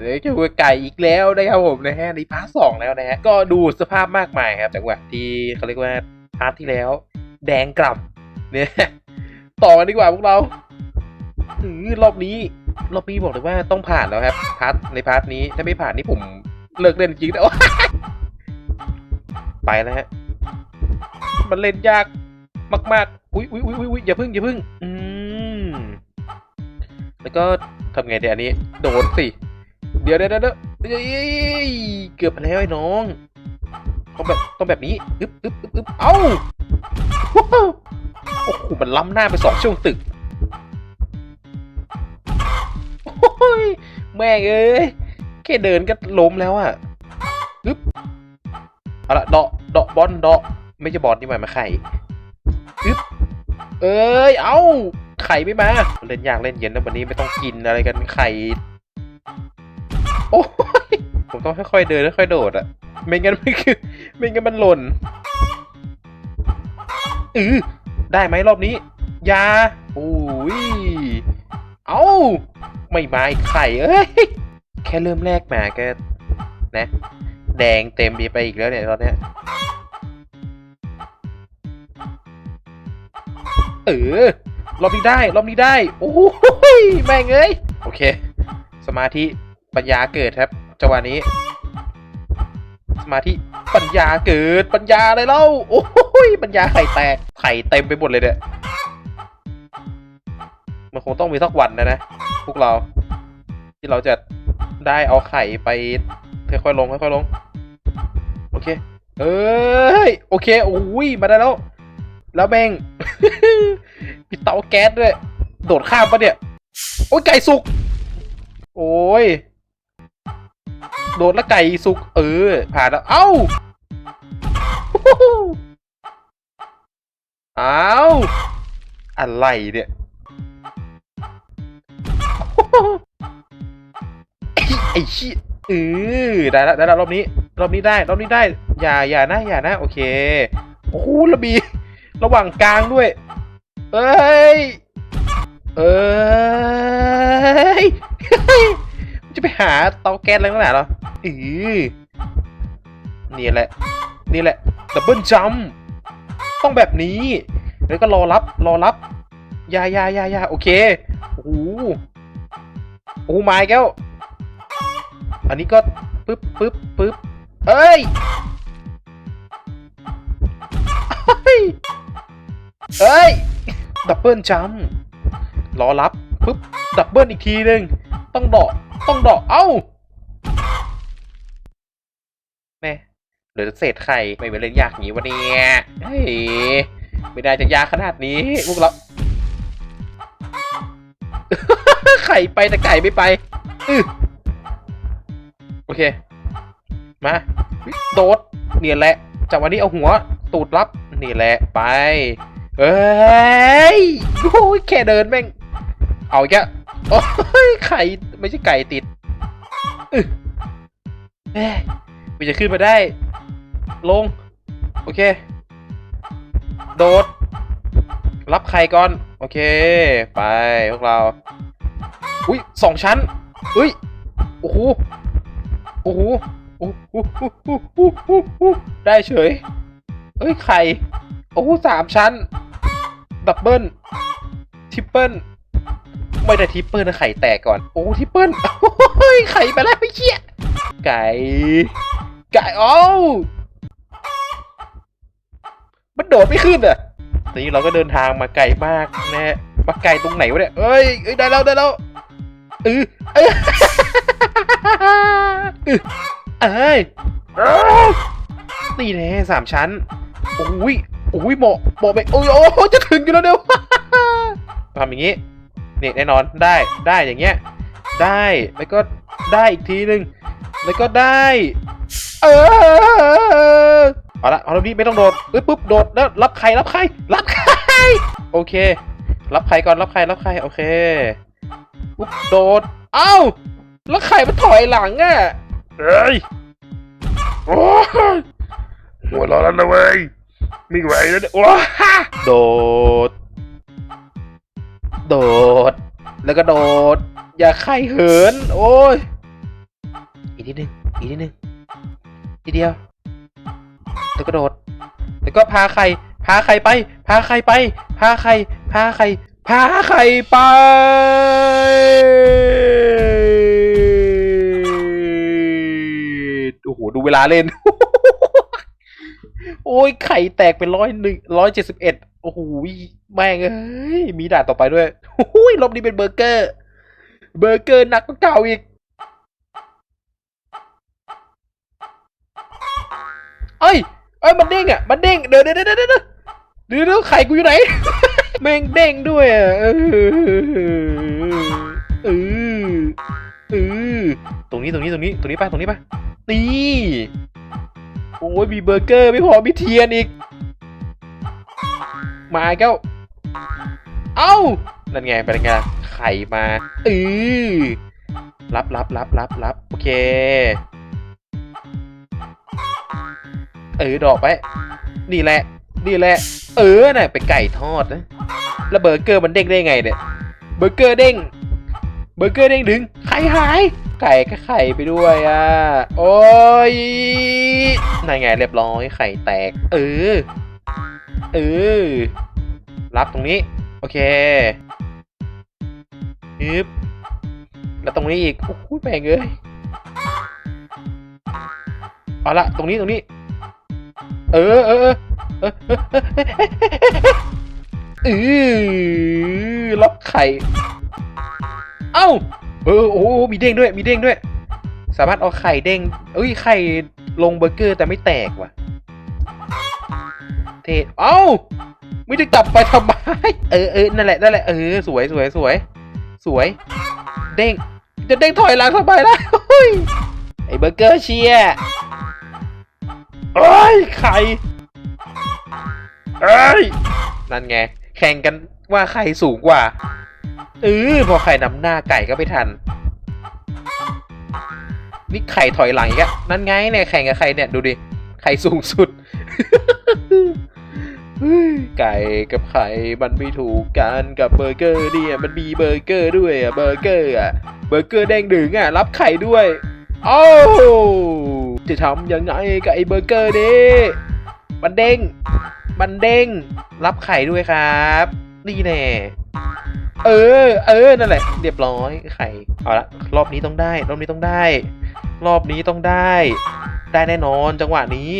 เดี๋ยวจะคุยไก่อีกแล้วนะครับผมนะฮะในพาร์ทสองแล้วนะฮะก็ดูสภาพมากมายครับจังหวะที่เขาเรียกว่าพาร์ทที่แล้ว แดงกล่ำเนี่ยต่อกันดีกว่าพวกเราอืรอบนี้รอบนี้บอกเลยว่าต้องผ่านแล้วครับพาร์ทในพาร์ทนี้ถ้าไม่ผ่านนี่ผมเลิกเล่นจริงๆนะไปแล้วฮะมันเล่นยากมากๆอุ้ยอุ้ยอุ้ยอุ้ยอย่าพึ่งอย่าพึ่งอืมแล้วก็ทำไงเดี๋ยวอันนี้ โดดสิ เดี๋ยวเดี๋ยวเดี๋ยวเฮ้ยเกือบแล้วไอ้น้อง ต้องแบบต้องแบบนี้อึ๊บอึ๊บอึ๊บอึ๊บเอ้าโอ้โหมันล้ำหน้าไปสองช่วงตึกโอ้ยแม่งเอ้ยแค่เดินก็ล้มแล้วอะอึ๊บเอาละเดาะเดาะบอลเดาะไม่ใช่บอลนี่หมายมาไข่อึ๊บเอ้ยเอ้าไข่ไม่มา เล่นยากเล่นเย็นนะวันนี้ไม่ต้องกินอะไรกันไข่ โอ้ยผมต้องค่อยๆเดินค่อยๆโดดอะไม่งั้นไม่คือ ไม่งั้นมันหล่นเออได้ไหมรอบนี้ยาโอ้ยเอ้าไม่มาอีกไข่เอ้ยแค่เริ่มแรกมาก็นะ แดงเต็มไปอีกแล้วเนี่ยตอนเนี้ยเออรอบนี้ได้รอบนี้ได้โอ้ยแม่งเอ้ยโอเค สมาธิ ปัญญาเกิดครับจังหวะนี้ สมาธิปัญญาเกิดปัญญาอะไรเล่าโอ้ยปัญญาไข่แตกไข่เต็มไปหมดเลยเนี่ยมันคงต้องมีสักวันนะนะพวกเรา ที่เราจะได้เอาไข่ไปค่อยๆลงค่อยๆลง โอเค เอ้ยโอเคโอ้ยมาได้แล้ว แล้วแม่งมีเตาแก๊สด้วย โดดข้ามปะเนี่ย โอ้ยไก่สุก โอ้ย โดนแล้วไก่สุก เออ ผ่านแล้ว เอ้าเอ้าอะไรเนี่ยไอ้ไอ้ชี้เออได้แล้วได้แล้วรอบนี้ รอบนี้ได้ รอบนี้ได้ อย่าอย่านะอย่านะ โอเค โอ้โหระบี ระหว่างกลางด้วย เอ้ย เอ้ย จะไปหาเตาแก๊สอะไรตั้งแต่หรออือนี่แหละ นี่แหละดับเบิลจัมต้องแบบนี้ แล้วก็รอรับ รอรับ ยายายายาโอเค โอ้โหโอ้โหมาอีกแล้ว อันนี้ก็ปึ๊บปึ๊บปึ๊บเอ้ยเอ้ยเอ้ย ดับเบิลจัมรอรับ ปึ๊บ ดับเบิลอีกทีหนึ่ง ต้องเดาะ ต้องดาะเอ้าแม่เหลือเศษไข่ไม่เป็นเล่นยากอย่างนี้วะเนี่ยเฮ้ยไม่ได้จะยากขนาดนี้พวกเราไข่ไปแต่ไก่ไม่ไปอือโอเค มาโดดเนี่ยแหละจากวันนี้เอาหัวตูดรับนี่แหละไปเอ้ยโอ้ยแค่เดินแม่ง เอาอีกแล้ว โอ้ยไข่ไม่ใช่ไก่ติดอึเอ้ยมันจะขึ้นมาได้ ลง โอเค โดด รับไข่ก่อน โอเค ไปพวกเรา อุ้ยสองชั้นอุ้ย โอ้โห โอ้โห โอ้โหโอ้โหโอ้โหได้เฉย เอ้ยไข่ โอ้โหสามชั้น ดับเบิล ทริปเปิล ไม่ได้ทิปเปิลนะไข่แตกก่อน โอ้ทิปเปิลโอ้ยไข่ไปแล้วไม่เชี่ยไก่ ไก่โอ้ามันโดดไม่ขึ้นอะตอนนี้เราก็เดินทางมาไกลมากนะฮะมาไกลตรงไหนวะเนี่ยเอ้ยเอ้ยได้แล้วได้แล้วเออเอ้ยเออเอ้ยเอ้ยนี่แน่สามชั้นโอ้ยโอ้ยเหมาะเหมาะไปโอ้ยโอ้จะถึงอยู่แล้วเดี๋ยวทำอย่างนี้ นี่แน่นอนได้ได้อย่างเงี้ย ได้แล้วก็ได้อีกทีหนึ่งแล้วก็ได้ เออเอาละเอาละพี่ไม่ต้องโดดเอ้ยปุ๊บโดดแล้วรับใครรับใครรับใครโอเค รับใครก่อนรับใครรับใครโอเคปุ๊บโดดเอ้าแล้วใครมันถอยหลังอะเฮ้ยโอ้ยหัวเร้อนแล้วนะเว้ยไม่ไหวแล้วเนี่ยว้าโดด โดด แล้วก็โดด อย่าไข้เหิน โอ้ย อีกนิดนึง อีกนิดนึง ทีเดียว แล้วก็โดด แล้วก็พาใครพาใครไป พาใครไป พาใครพาใครพาใครไปโอ้โห ดูเวลาเล่น โอ้ย ไข่แตกเป็นร้อยหนึ่งร้อยเจ็ดสิบเอ็ด โอ้โหแม่งเอ้ยมีด่านต่อไปด้วยโอ้ยรอบนี้เป็นเบอร์เกอร์ เบอร์เกอร์หนักกว่าเก่าอีกเอ้ยเอ้ยมันเด้งอะมันเด้งเดี๋ยวเดี๋ยวเดี๋ยวเดี๋ยวเดี๋ยวเดี๋ยวเดี๋ยวไข่กูอยู่ไหนแม่งเด้งด้วยอะเออเออเออตรงนี้ตรงนี้ตรงนี้ตรงนี้ป่ะตรงนี้ป่ะนี่โอ้ยมีเบอร์เกอร์ไม่พอมีเทียนอีก มาแก้ว เอ้า นั่นไงเป็นไงไข่มาเออรับรับรับรับรับโอเค เออ ดอกไป นี่แหละ นี่แหละ เออน่ะเป็นไก่ทอดนะ แล้วเบอร์เกอร์มันเด้งได้ไงเนี่ย เบอร์เกอร์เด้ง เบอร์เกอร์เด้งดึง ไข่หาย ไก่ก็ไข่ไปด้วยอะ โอ้ยนั่นไงเรียบร้อย ไข่แตก เออ เออ รับตรงนี้ โอเคฮึบแล้วตรงนี้อีกโอ้โหแปลงเอ้ยเอาละตรงนี้ตรงนี้ เออเออเออเออเออรับไข่ เอ้า เออโอ้มีเด้งด้วย มีเด้งด้วย สามารถเอาไข่เด้งเอ้ยไข่ลงเบอร์เกอร์แต่ไม่แตกว่ะ เทเอ้าไม่ได้กลับไปทำไมเออเออนั่นแหละนั่นแหละเออสวยสวยสวย สวย เด้งจะเด้งถอยหลังทำไมล่ะเฮ้ยไอ้เบอร์เกอร์เชียร์เอ้ยไข่เอ้ยนั่นไง แข่งกันว่าใครสูงกว่าเออพอไข่นำหน้าไก่ก็ไม่ทัน นี่ไข่ถอยหลังอีกอะนั่นไงเนี่ยแข่งกับใครเนี่ยดูดิ ไข่สูงสุด ไก่กับไข่มันไม่ถูกกันกับเบอร์เกอร์เนี่ยมันมีเบอร์เกอร์ด้วยอะเบอร์เกอร์อะเบอร์เกอร์แดงดึงอะรับไข่ด้วยโอ้จะทำยังไงกับไอ้เบอร์เกอร์นี้มันเด้งมันเด้งรับไข่ด้วยครับนี่แน่เออ เออ นั่นแหละ เรียบร้อย ไข่ เอาละ รอบนี้ต้องได้ รอบนี้ต้องได้ รอบนี้ต้องได้ ได้แน่นอน จังหวะนี้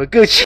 我够气